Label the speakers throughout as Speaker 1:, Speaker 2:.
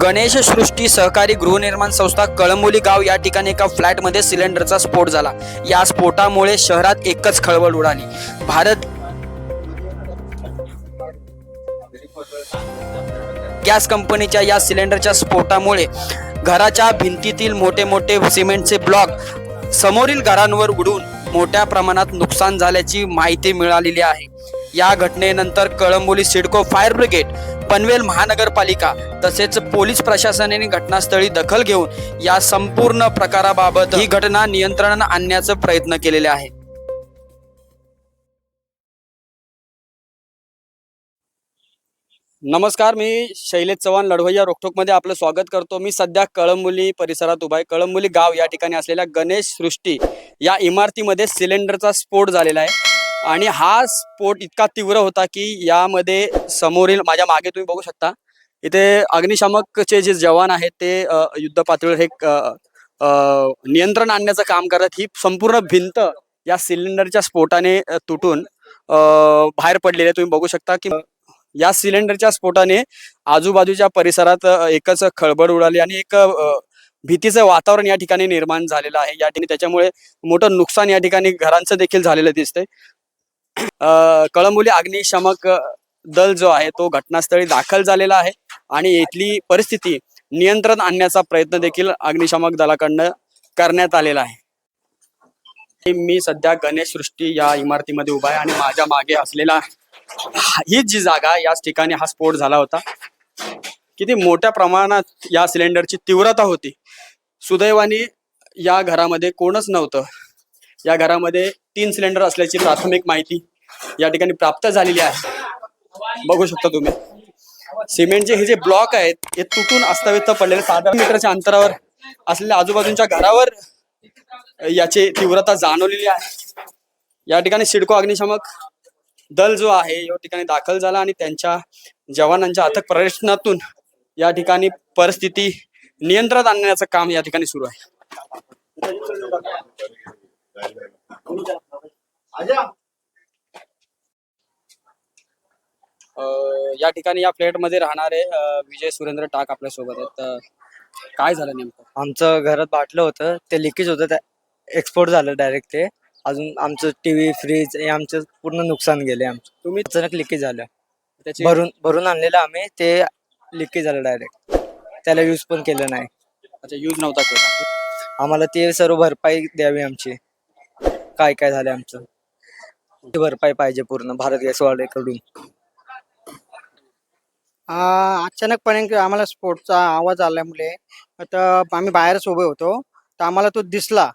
Speaker 1: गणेश सृष्टी सहकारी गृहनिर्माण संस्था कळंबोली गाव या ठिकाणी एका फ्लॅटमध्ये सिलेंडरचा स्फोट झाला. या स्फोटामुळे शहरात एकच खळबळ उडाली. भारत गॅस कंपनीच्या या सिलेंडरच्या स्फोटामुळे घराच्या भिंतीतील मोठे मोठे सिमेंटचे ब्लॉक समोरील घरांवर उडून मोठ्या प्रमाणात नुकसान झाल्याची माहिती मिळालेली आहे. या घटनेनंतर कळंबोली सिडको फायर ब्रिगेड पनवेल महानगरपालिका तसेच पोलीस प्रशासनाने घटनास्थळी दखल घेऊन या संपूर्ण प्रकाराबाबत ही घटना नियंत्रणात आणण्याचा प्रयत्न केलेले आहे. नमस्कार मी शैलेश चव्हाण लढवय्या रोखोकमध्ये आपलं स्वागत करतो. मी सध्या कळंबोली परिसरात उभा आहे. कळंबोली गाव या ठिकाणी असलेल्या गणेश सृष्टी या इमारतीमध्ये सिलेंडरचा स्फोट झालेला आहे. आणि हा स्फोट इतका तीव्र होता की यामध्ये समोरील माझ्या मागे तुम्ही बघू शकता. इथे अग्निशामकचे जे जवान आहेत ते युद्ध पातळीवर हे नियंत्रण आणण्याचं काम करतात. ही संपूर्ण भिंत या सिलेंडरच्या स्फोटाने तुटून बाहेर पडलेली आहे. तुम्ही बघू शकता की या सिलेंडरच्या स्फोटाने आजूबाजूच्या परिसरात एकच खळबळ उडाली आणि एक भीतीचं वातावरण या ठिकाणी निर्माण झालेलं आहे. या ठिकाणी त्याच्यामुळे मोठं नुकसान या ठिकाणी घरांचं देखील झालेलं दिसतंय. कळंबोली अग्निशामक दल जो आहे तो घटनास्थळी दाखल झालेला आहे आणि इथली परिस्थिती नियंत्रण आणण्याचा प्रयत्न देखील अग्निशामक दलाकडनं करण्यात आलेला आहे. मी सध्या गणेश सृष्टी या इमारतीमध्ये उभा आहे आणि माझ्या मागे असलेला हीच जी जागा याच ठिकाणी हा स्फोट झाला होता. किती मोठ्या प्रमाणात या सिलेंडरची तीव्रता होती. सुदैवाने या घरामध्ये कोणच नव्हतं. या घरामध्ये तीन सिलेंडर असल्याची प्राथमिक माहिती या ठिकाणी प्राप्त झालेली आहे. बघू शकता तुम्ही. सिमेंटचे हे जे ब्लॉक आहेत हे तुटून अस्ताव्यस्त पडलेले साधारण मीटरच्या अंतरावर असलेल्या आजूबाजूच्या घरावर याची तीव्रता जाणवलेली आहे. या ठिकाणी सिडको अग्निशामक दल जो आहे या ठिकाणी दाखल झाला आणि त्यांच्या जवानांच्या अथक प्रयत्नातून या ठिकाणी परिस्थिती नियंत्रणात आणण्याचं काम या ठिकाणी सुरू आहे. या ठिकाणी या फ्लॅटमध्ये राहणारे अं, विजय सुरेंद्र टाक आपल्यासोबत आहेत. काय झालं नेमकं?
Speaker 2: आमचं घरात बाटलं होतं. ते लिकेज होतं. त्या एक्सपोर्ट झालं डायरेक्ट ते. अजून आमचं टीव्ही फ्रीज हे आमचं पूर्ण नुकसान गेले आमचं.
Speaker 1: तुम्ही
Speaker 2: अचानक लिकेज झालं.
Speaker 1: त्याची
Speaker 2: भरून भरून आणलेलं आम्ही. ते लिकेज झालं डायरेक्ट त्याला यूज पण केलं नाही.
Speaker 1: अच्छा यूज नव्हता केला.
Speaker 2: आम्हाला ते सर्व भरपाई द्यावी आमची. काय काय झालं आमचं? भरपाई पाहिजे पूर्ण भारत गॅसवाल्याकडून
Speaker 3: आ, अचानकपणे आम्हाला स्फोटचा आवाज आल्यामुळे तर आम्ही बाहेरच उभे होतो. तर आम्हाला तो दिसला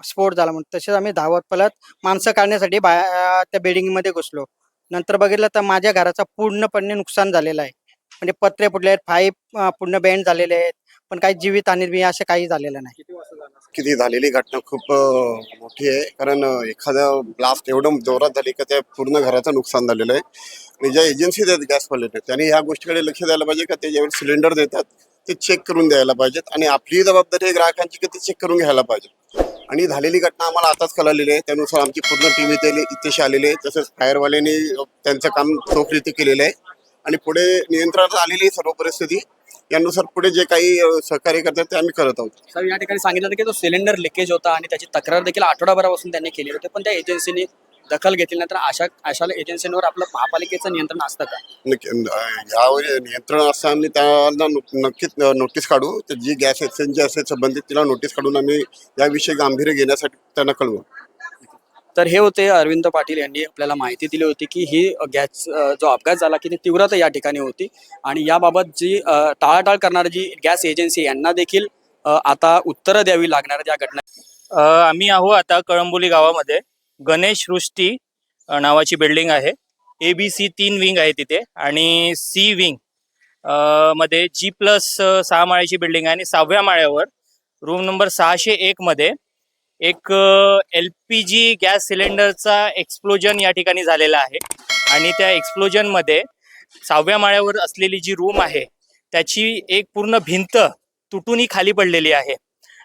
Speaker 3: स्फोट झाला म्हणून. तसेच आम्ही धावत पळत माणसं काढण्यासाठी बाहेर त्या बिल्डिंगमध्ये घुसलो. नंतर बघितलं तर माझ्या घराचा पूर्णपणे नुकसान झालेलं आहे. म्हणजे पत्रे फुटले आहेत पाईप पूर्ण बेंड झालेले आहेत. पण काही जीवित आणि असं काही झालेलं नाही.
Speaker 1: किती
Speaker 4: झालेली घटना खूप अं, मोठी आहे. कारण अं, एखादा ब्लास्ट एवढं जोरात झाली का त्या पूर्ण घराचं नुकसान झालेलं आहे. आणि ज्या एजन्सीज आहेत गॅसवाले त्यांनी ह्या गोष्टीकडे लक्ष द्यायला पाहिजे का ते ज्यावेळेस सिलेंडर देतात ते चेक करून द्यायला पाहिजेत. आणि आपली जबाबदारी आहे ग्राहकांची की ते चेक करून घ्यायला पाहिजे. आणि झालेली घटना आम्हाला आताच कळालेली आहे. त्यानुसार आमची पूर्ण टीम इथे इथेशी आलेली आहे. तसंच फायरवाल्यांनी त्यांचं काम चोखरीती केलेलं आहे. आणि पुढे नियंत्रणात आलेली आहे सर्व परिस्थिती. यानुसार पुढे जे काही सहकार्य करतात ते आम्ही करत आहोत.
Speaker 1: सर या ठिकाणी सांगितलं की तो सिलेंडर लिकेज होता आणि त्याची तक्रार देखील आठवडाभरापासून त्यांनी केली होती पण त्या एजन्सीने दखल घेतली नाही. तर अशा अशा एजन्सींवर आपलं महापालिकेचं नियंत्रण असतं का?
Speaker 4: नक्की- यावर नियंत्रण असताना त्यांना नु- नक्कीच नोटीस काढू. तर जी गॅस एक्सचेंज असेल संबंधित तिला नोटीस काढून आम्ही याविषयी गांभीर्य घेण्यासाठी त्यांना कळवू.
Speaker 1: तर हे होते अरविंद पाटील यांनी आपल्याला माहिती दिली होती की ही गॅस जो अपघात झाला की ती तीव्रता या ठिकाणी होती. आणि याबाबत जी टाळाटाळ करणारी जी गॅस एजन्सी यांना देखील आता उत्तरं द्यावी लागणार त्या घटना
Speaker 5: आम्ही आहो आता कळंबोली गावामध्ये. गणेश सृष्टी नावाची बिल्डिंग आहे. ए बी सी तीन विंग आहे तिथे. आणि सी विंगमध्ये जी प्लस सहा माळ्याची बिल्डिंग आहे आणि सहाव्या माळ्यावर रूम नंबर सहाशे एक मध्ये एक एल पी जी गॅस सिलेंडरचा एक्सप्लोजन या ठिकाणी झालेला आहे. आणि त्या एक्सप्लोजनमध्ये सहाव्या माळ्यावर असलेली जी रूम आहे त्याची एक पूर्ण भिंत तुटूनही खाली पडलेली आहे.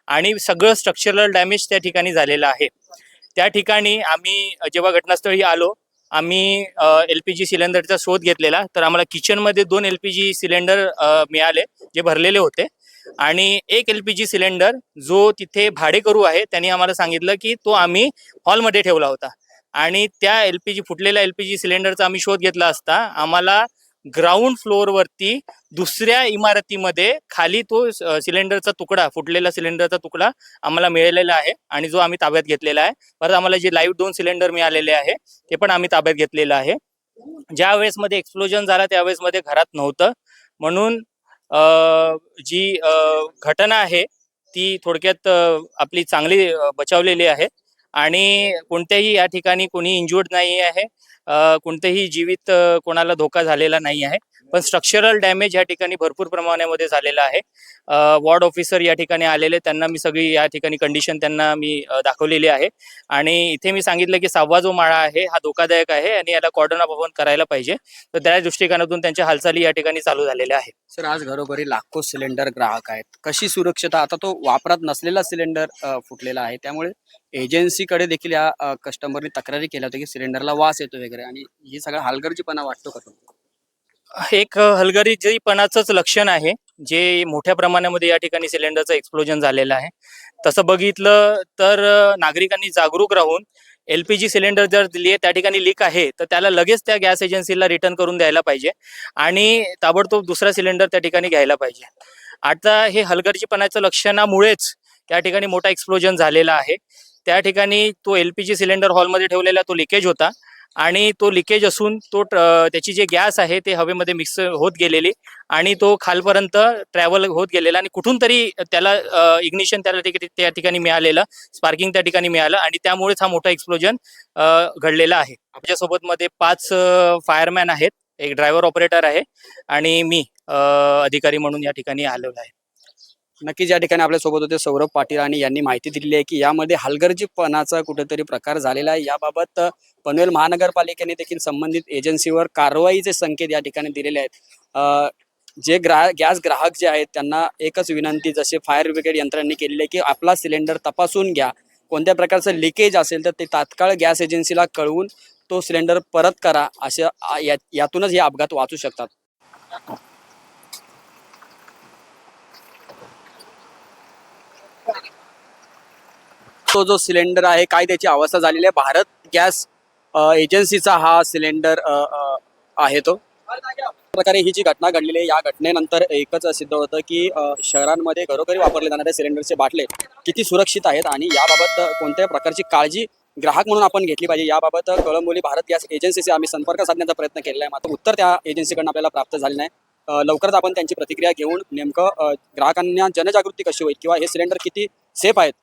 Speaker 5: आणि सगळं स्ट्रक्चरल डॅमेज त्या ठिकाणी झालेलं आहे. त्या ठिकाणी आम्ही जेव्हा घटनास्थळी आलो आम्ही एल पी जी सिलेंडरचा शोध घेतलेला. तर आम्हाला किचनमध्ये दोन एल पी जी सिलेंडर मिळाले जे भरलेले होते. आणि एक एल पी जी सिलेंडर जो तिथे भाडेकरू आहे त्यांनी आम्हाला सांगितलं की तो आम्ही हॉलमध्ये ठेवला होता. आणि त्या एल पी जी फुटलेल्या एल पी जी सिलेंडरचा आम्ही शोध घेतला असता आम्हाला ग्राउंड फ्लोअरवरती दुसऱ्या इमारतीमध्ये खाली तो सिलेंडरचा तुकडा फुटलेला सिलेंडरचा तुकडा आम्हाला मिळालेला आहे आणि जो आम्ही ताब्यात घेतलेला आहे. परत आम्हाला जे लाईव्ह दोन सिलेंडर मिळालेले आहे ते पण आम्ही ताब्यात घेतलेलं आहे. ज्या वेळेस मध्ये एक्सप्लोजन झाला त्यावेळेस मध्ये घरात नव्हतं. म्हणून जी अ, घटना आहे ती थोडक्यात आपली चांगली बचावलेली आहे. आणि कोणत्याही या ठिकाणी कोणी इंजुर्ड नाही आहे. कोणतेही जीवित कोणाला धोका झालेला नाही आहे. पण स्ट्रक्चरल डॅमेज या ठिकाणी भरपूर प्रमाणामध्ये झालेला आहे. वॉर्ड ऑफिसर या ठिकाणी आलेले त्यांना मी सगळी या ठिकाणी कंडिशन त्यांना मी दाखवलेली आहे. आणि इथे मी सांगितलं की सहावा जो माळा आहे हा धोकादायक आहे आणि याला कॉर्डन ऑफ करायला पाहिजे. तर त्या दृष्टिकोनातून त्यांच्या हालचाली या ठिकाणी चालू झालेल्या आहेत.
Speaker 1: सर आज घरोघरी लाखो सिलेंडर ग्राहक आहेत. कशी सुरक्षता आता तो वापरात नसलेला सिलेंडर फुटलेला आहे. त्यामुळे एजन्सीकडे देखील या कस्टमरने तक्रारी केल्या होत्या की सिलेंडरला वास येतो वगैरे. आणि हे सगळा हलगर्जीपणा वाटतो का तुम्हाला?
Speaker 5: एक हलगर्जीपणाचंच लक्षण आहे. जे मोठ्या प्रमाणामध्ये या ठिकाणी सिलेंडरचं एक्सप्लोजन झालेलं आहे. तसं बघितलं तर नागरिकांनी जागरूक राहून एल पी जी सिलेंडर जर दिली आहे त्या ठिकाणी लीक आहे तर त्याला लगेच त्या गॅस एजन्सीला रिटर्न करून द्यायला पाहिजे आणि ताबडतोब दुसरा सिलेंडर त्या ठिकाणी घ्यायला पाहिजे. आता हे हलगर्जीपणाच्या लक्षणामुळेच त्या ठिकाणी मोठा एक्सप्लोजन झालेला आहे. त्या ठिकाणी तो एल पी जी सिलेंडर हॉलमध्ये ठेवलेला तो लिकेज होता. आणि तो लिकेज असून तो त्याची जे गॅस आहे ते हवेमध्ये मिक्स होत गेलेली आणि तो खालपर्यंत ट्रॅव्हल होत गेलेला आणि कुठून तरी त्याला इग्निशन त्याला त्या ठिकाणी मिळालेलं स्पार्किंग त्या ठिकाणी मिळालं आणि त्यामुळेच हा मोठा एक्सप्लोजन घडलेला आहे. आपल्यासोबत मध्ये पाच फायरमॅन आहेत एक ड्रायव्हर ऑपरेटर आहे आणि मी अधिकारी म्हणून या ठिकाणी आलेलो आहे.
Speaker 1: नक्कीच या ठिकाणी आपल्यासोबत होते सौरभ पाटील आणि यांनी माहिती दिलेली आहे की यामध्ये हलगर्जीपणाचा कुठेतरी प्रकार झालेला आहे. याबाबत पनवेल महानगरपालिकेने देखील संबंधित एजन्सीवर कारवाईचे संकेत या ठिकाणी दिलेले आहेत. जे ग्राह गॅस ग्राहक जे आहेत त्यांना एकच विनंती जसे फायर ब्रिगेड यंत्रांनी केलेली आहे की आपला सिलेंडर तपासून घ्या. कोणत्या प्रकारचं लिकेज असेल तर ते तात्काळ गॅस एजन्सीला कळवून तो सिलेंडर परत करा अशा या- यातूनच हे अपघात वाचू शकतात. तो जो सिलेंडर आहे काय त्याची अवस्था झालेली आहे? भारत गॅस एजन्सीचा हा सिलेंडर आहे तो. प्रकारे ही जी घटना घडलेली आहे या घटनेनंतर एकच सिद्ध होतं की शहरांमध्ये घरोघरी वापरले जाणारे सिलेंडरचे बाटले किती सुरक्षित आहेत आणि याबाबत कोणत्या कोणत्याही प्रकारची काळजी ग्राहक म्हणून आपण घेतली पाहिजे. याबाबत कळंबोली भारत गॅस एजन्सीचे आम्ही संपर्क साधण्याचा प्रयत्न केलेला आहे. मात्र उत्तर त्या एजन्सीकडून आपल्याला प्राप्त झाले नाही. लवकरच आपण त्यांची प्रतिक्रिया घेऊन नेमकं ग्राहकांना जनजागृती कशी होईल किंवा हे सिलेंडर किती सेफ आहेत